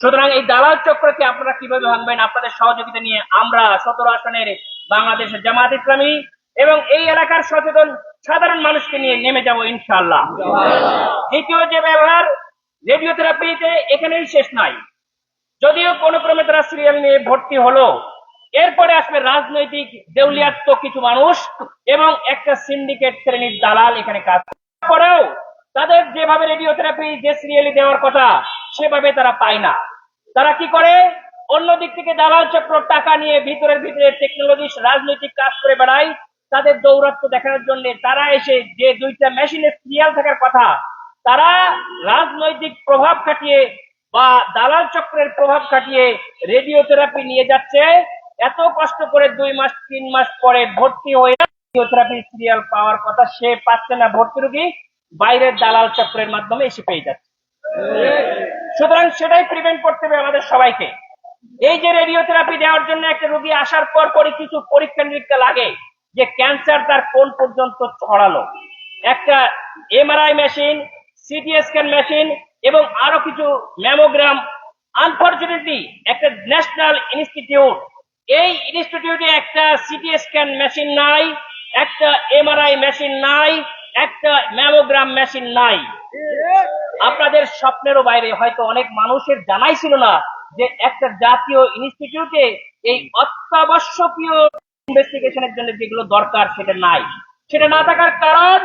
সুতরাং এই দালাল চক্রকে আপনারা কীভাবে ভাঙবেন? আপনাদের সহযোগিতা নিয়ে আমরা সতেরো আসনের বাংলাদেশের জামাত ইসলামী এবং এই এলাকার সচেতন সাধারণ মানুষকে নিয়ে নেমে যাব ইনশাআল্লাহ। দ্বিতীয় যে ব্যবহার রেডিও থেরাপিতে এখানেই শেষ নাই। যদিও কোন ক্রমে তারা সিরিয়াল নিয়ে ভর্তি হলো, এরপরে আসবে রাজনৈতিক দেউলিয়াত্ম কিছু মানুষ এবং একটা সিন্ডিকেট শ্রেণির দালাল এখানে কাজ করে। তারপরেও তাদের যেভাবে রেডিও থেরাপি যে সিরিয়ালি দেওয়ার কথা সেভাবে তারা পায় না। তারা কি করে? অন্য দিক থেকে দালাল চক্র টাকা নিয়ে ভিতরের ভিতরে টেকনোলজি রাজনৈতিক কাজ করে বেড়ায়। তাদের দৌরাত্ম দেখানোর জন্য তারা এসে যে দুইটা মেশিনের সিরিয়াল থাকার কথা, তারা রাজনৈতিক প্রভাব খাটিয়ে বা দালাল চক্রের প্রভাব খাটিয়ে রেডিও থেরাপি নিয়ে যাচ্ছে। এত কষ্ট করে দুই মাস, তিন মাস পরে ভর্তি হয়ে রেডিও থেরাপি সিরিয়াল পাওয়ার কথা সে পাচ্ছে না ভর্তি রোগী। বাইরের দালাল চক্রের মাধ্যমে এসে পেয়ে যাচ্ছে। সুতরাং সেটাই প্রিভেন্ট করতে হবে আমাদের সবাইকে। এই যে রেডিও থেরাপি দেওয়ার জন্য একটা রোগী আসার পর পরে কিছু পরীক্ষা নিরীক্ষা লাগে যে ক্যান্সার তার কোন পর্যন্ত ছড়ালো। একটা MRI machine CT scan machine এবং আরও কিছু ম্যামোগ্রাম আনফরচুনেটলি একটা ন্যাশনাল ইনস্টিটিউট এই ইনস্টিটিউটে একটা সিটি স্ক্যান মেশিন নাই, একটা এমআরআই মেশিন নাই, একটা ম্যামোগ্রাম মেশিন নাই। আপনাদের স্বপ্নেরও বাইরে। হয়তো অনেক মানুষের জানাই ছিল না যে একটা জাতীয় ইনস্টিটিউটে এই অত্যাবশ্যকীয় ইনভেস্টিগেশনের জন্য যেগুলো দরকার সেটা নাই। সেটা না থাকার কারণ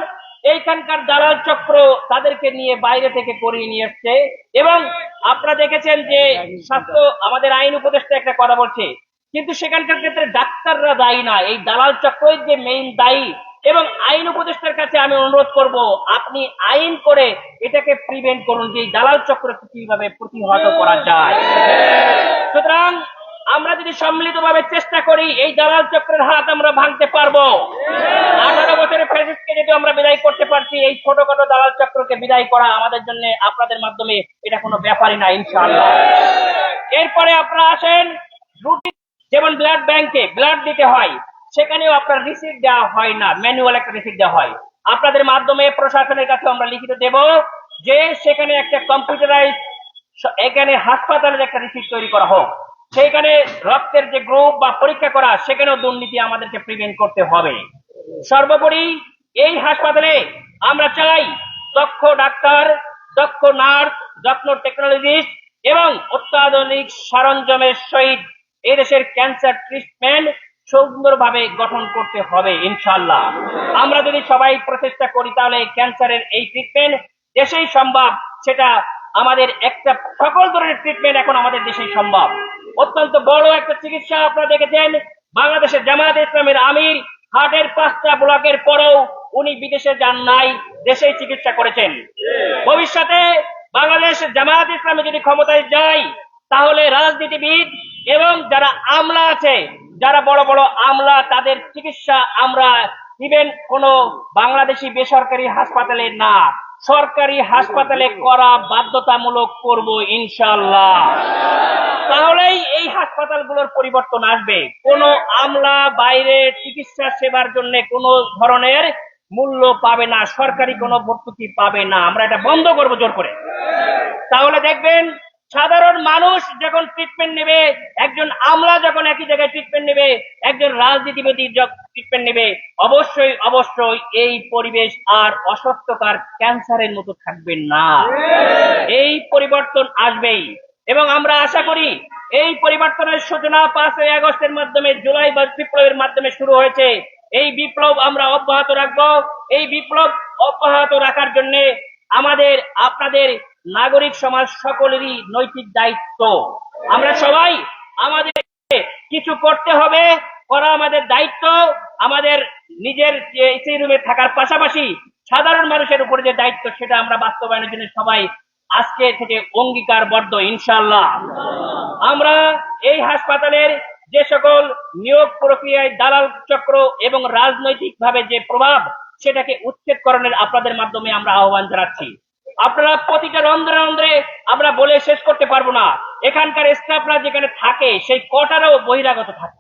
এইখানকার দালাল চক্র তাদেরকে নিয়ে বাইরে থেকে করিয়ে নিয়ে এসছে এবং আপনারা দেখেছেন যে স্বাস্থ্য আমাদের আইন উপদেষ্টা একটা কথা বলছে, কিন্তু সেখানকার ক্ষেত্রে ডাক্তাররা দায়ী না। এই দালাল চক্রই যে মেইন দায়ী এবং আইন উপদেষ্টার কাছে আমি অনুরোধ করব, আপনি আইন করে এটাকে প্রিভেন্ট করুন যে দালাল চক্রকে কীভাবে প্রতিহত করা যায়। সুতরাং আমরা যদি সম্মিলিতভাবে চেষ্টা করি, এই দালাল চক্রের হাত আমরা ভাঙতে পারব। আঠারো বছরের ফ্যাসিস্টকে যদি আমরা বিদায় করতে পারছি, এই ছোটখাটো দালাল চক্রকে বিদায় করা আমাদের জন্য আপনাদের মাধ্যমে এটা কোনো ব্যাপারই না, ইনশাআল্লাহ। এরপরে আপনারা আসেন রুটিন যেমন ব্লাড ব্যাংকে ব্লাড দিতে হয়। সেখানেও আপনার রিসিপ্ট দেওয়া হয় না ম্যানুয়াল একটা রিসিপ্ট দেওয়া হয়। আপনাদের মাধ্যমে প্রশাসনের কাছে আমরা লিখিত দেব যে সেখানে একটা কম্পিউটারাইজ এখানে হাসপাতালের একটা রিসিপ্ট তৈরি করা হোক। সেইখানে রক্তের যে গ্রুপ বা পরীক্ষা করা, সেখানেও দুর্নীতি আমাদেরকে প্রিভেন্ট করতে হবে। সর্বোপরি এই হাসপাতালে আমরা চাই দক্ষ ডাক্তার, দক্ষ নার্স, যত্ন টেকনোলজিস্ট এবং অত্যাধুনিক সরঞ্জামের সহিত এই দেশের ক্যান্সার ট্রিটমেন্ট সুন্দরভাবে গঠন করতে হবে ইনশাল্লাহ আমরা যদি সবাই প্রচেষ্টা করি, তাহলে ক্যান্সারের এই ট্রিটমেন্ট দেশেই সম্ভব, সেটা আমাদের একটা সকল ধরনের ট্রিটমেন্ট এখন আমাদের দেশেই সম্ভব। অত্যন্ত বড় একটা চিকিৎসা আপনারা দেখেছেন, বাংলাদেশের জামায়াত ইসলামের আমির হার্টের পাঁচটা ব্লকের পরেও উনি বিদেশে যান নাই, দেশেই চিকিৎসা করেছেন। ভবিষ্যতে বাংলাদেশের জামায়াত ইসলামে যদি ক্ষমতায় যায় তাহলে রাজনীতিবিদ এবং যারা আমলা আছে, যারা বড় বড় আমলা, তাদের চিকিৎসা আমরা ইভেন কোন বাংলাদেশি বেসরকারি হাসপাতালে না। সরকারি হাসপাতালে করা বাধ্যতামূলক করব ইনশাল্লাহ তাহলেই এই হাসপাতালগুলোর পরিবর্তন আসবে। কোন আমলা বাইরে চিকিৎসা সেবার জন্য কোন ধরনের মূল্য পাবে না, সরকারি কোনো ভর্তুকি পাবে না। আমরা এটা বন্ধ করব জোর করে। তাহলে দেখবেন সাধারণ মানুষ যখন ট্রিটমেন্ট নেবে একজন আমলা যখন একই জায়গায় ট্রিটমেন্ট নেবে একজন রাজনীতিবিদ ট্রিটমেন্ট নেবে অবশ্যই অবশ্যই এই পরিবেশ আর অসত্যকার ক্যান্সারের মতো থাকবে না। এই পরিবর্তন আসবেই। এবং আমরা আশা করি এই পরিবর্তনের সূচনা পাঁচই আগস্টের মাধ্যমে জুলাই বা বিপ্লবের মাধ্যমে শুরু হয়েছে। এই বিপ্লব আমরা অব্যাহত রাখব। এই বিপ্লব অব্যাহত রাখার জন্য আমাদের আপনাদের নাগরিক সমাজ সকলেরই নৈতিক দায়িত্ব। আমরা সবাই আমাদের কিছু করতে হবে, করা আমাদের দায়িত্ব। আমাদের নিজের যে এসি রুমে থাকার পাশাপাশি সাধারণ মানুষের উপরে যে দায়িত্ব, সেটা আমরা বাস্তবায়নের জন্য সবাই আজকে থেকে অঙ্গীকারবদ্ধ ইনশাল্লাহ আমরা এই হাসপাতালের যে সকল নিয়োগ প্রক্রিয়ায় দালাল চক্র এবং রাজনৈতিক ভাবে যে প্রভাব, সেটাকে উচ্ছেদকরণের আপনাদের মাধ্যমে আমরা আহ্বান জানাচ্ছি। আপনারা প্রতিটা রন্ধ্রে রন্ধ্রে আমরা বলে শেষ করতে পারব না। এখানকার স্টাফরা যেখানে থাকে, সেই কটারও বহিরাগত থাকে।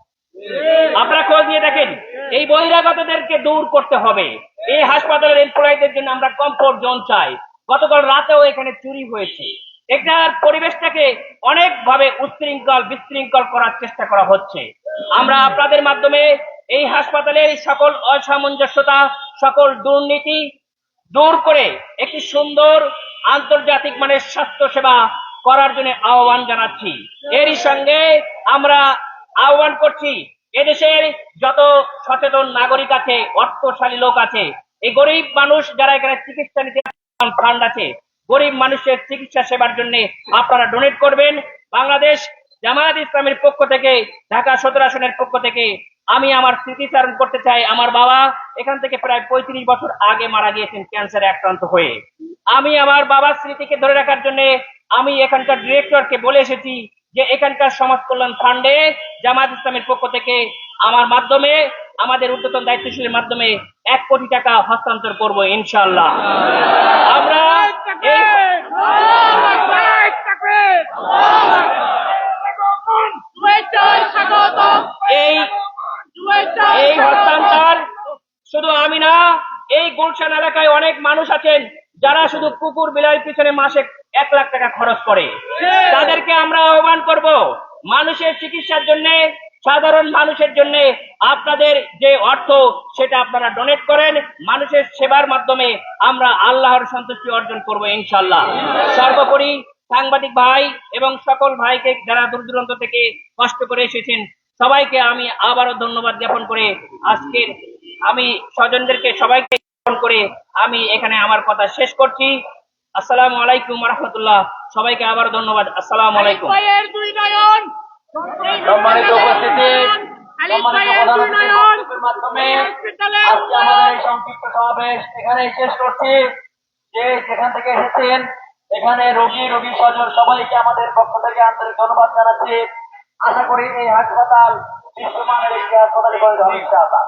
আপনারা খোঁজ নিয়ে দেখেন, এই বহিরাগতদেরকে দূর করতে হবে। এই হাসপাতালের এমপ্লয়ীদের জন্য আমরা কমফোর্ট জোন চাই। গতকাল রাতেও এখানে চুরি হয়েছে। এটার পরিবেশটাকে অনেকভাবে উচ্ছৃঙ্খল বিশৃঙ্খল করার চেষ্টা করা হচ্ছে। আমরা আপনাদের মাধ্যমে এই হাসপাতালের সকল অসামঞ্জস্যতা, সকল দুর্নীতি দূর করে একটি সুন্দর আন্তর্জাতিক মানের স্বাস্থ্য সেবা করার জন্য আহ্বান জানাচ্ছি। এরই সঙ্গে আমরা আহ্বান করছি, এদেশের যত সচেতন নাগরিক আছে, অর্থশালী লোক আছে, এই গরিব মানুষ যারা এখানে চিকিৎসা নিতে ফান্ড আছে, গরিব মানুষের চিকিৎসা সেবার জন্য আপনারা ডোনেট করবেন। বাংলাদেশ জামায়াত ইসলামের পক্ষ থেকে, ঢাকা সদর আসনের পক্ষ থেকে আমি আমার স্মৃতিচারণ করতে চাই, আমার বাবা এখান থেকে প্রায় পঁয়ত্রিশ বছর আগে মারা গিয়েছেন ক্যান্সারে আক্রান্ত হয়ে। আমি আমার বাবার স্মৃতিকে ধরে রাখার জন্য আমি এখানকার ডিরেক্টরকে বলে এসেছি যে এখানকার সমাজ কল্যাণ ফান্ডে জামাত ইসলামের পক্ষ থেকে আমার মাধ্যমে, আমাদের ঊর্ধ্বতন দায়িত্বশীলের মাধ্যমে এক কোটি টাকা হস্তান্তর করব ইনশাআল্লাহ। আমরা এই এই এই হস্তান্তর শুধু আমি না এই গুলশান এলাকায় অনেক মানুষ আছেন যারা শুধু কুকুর বিলাইয়ের পিছনে মাসে এক লাখ টাকা খরচ করে। তাদেরকে আমরা আহ্বান করব, মানুষের চিকিৎসার জন্য, সাধারণ মানুষের জন্য আপনাদের যে অর্থ, সেটা আপনারা ডোনেট করেন। মানুষের সেবার মাধ্যমে আমরা আল্লাহর সন্তুষ্টি অর্জন করব ইনশাল্লাহ সর্বোপরি সাংবাদিক ভাই এবং সকল ভাইকে যারা দূর দূরান্ত থেকে কষ্ট করে এসেছেন, সবাইকে আমি আবারও ধন্যবাদ জ্ঞাপন করে আজকের আমি স্বজনদেরকে সবাইকে করে আমি এখানে আমার কথা শেষ করছি। আসসালামু আলাইকুম রহমতুল্লাহ সবাইকে আবার ধন্যবাদ। আসসালামু আলাইকুম। সম্মানিত উপস্থিতি সংক্ষিপ্ত সমাবেশ এখানে শেষ করছি। যে যেখান থেকে এসেছেন এখানে রোগী রোগী স্বজন সবাইকে আমাদের পক্ষ থেকে আন্তরিক ধন্যবাদ জানাচ্ছি। আশা করি এই হাসপাতাল বিশ্বমানের একটি হাসপাতালে পরিণত হবে ইনশাআল্লাহ।